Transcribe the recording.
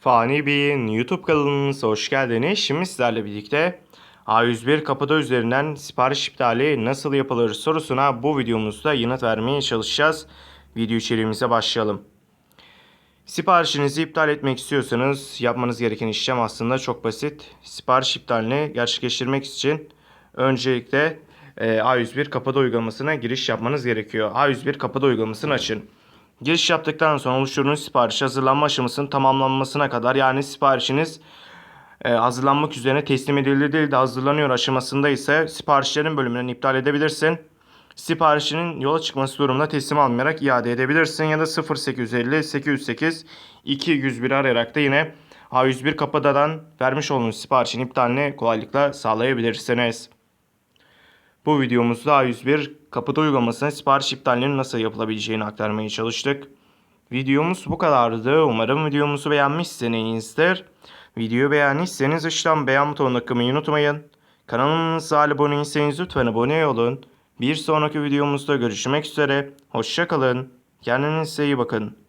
Fani Bey'in YouTube kanalınıza hoş geldiniz. Şimdi sizlerle birlikte A101 kapıda üzerinden sipariş iptali nasıl yapılır sorusuna bu videomuzda yanıt vermeye çalışacağız. Video içeriğimize başlayalım. Siparişinizi iptal etmek istiyorsanız yapmanız gereken işlem aslında çok basit. Sipariş iptalini gerçekleştirmek için öncelikle e, A101 kapıda uygulamasına giriş yapmanız gerekiyor. A101 kapıda uygulamasını açın. Giriş yaptıktan sonra oluşturduğunuz sipariş hazırlanma aşamasının tamamlanmasına kadar yani siparişiniz e, hazırlanmak üzerine teslim edildi değil de hazırlanıyor aşamasında ise siparişlerin bölümünü iptal edebilirsin. Siparişinin yola çıkması durumunda teslim almayarak iade edebilirsin ya da 0850 808 201 arayarak da yine A101 kapıdadan vermiş olduğunuz siparişin iptalini kolaylıkla sağlayabilirsiniz. Bu videomuzda A101 kapıda uygulamasına sipariş iptallerinin nasıl yapılabileceğini aktarmaya çalıştık. Videomuz bu kadardı. Umarım videomuzu beğenmişsinizdir. Videoyu beğendiyseniz aşağıdan beğen butonuna tıklamayı unutmayın. Kanalımıza abone değilseniz lütfen abone olun. Bir sonraki videomuzda görüşmek üzere. Hoşçakalın. Kendinize iyi bakın.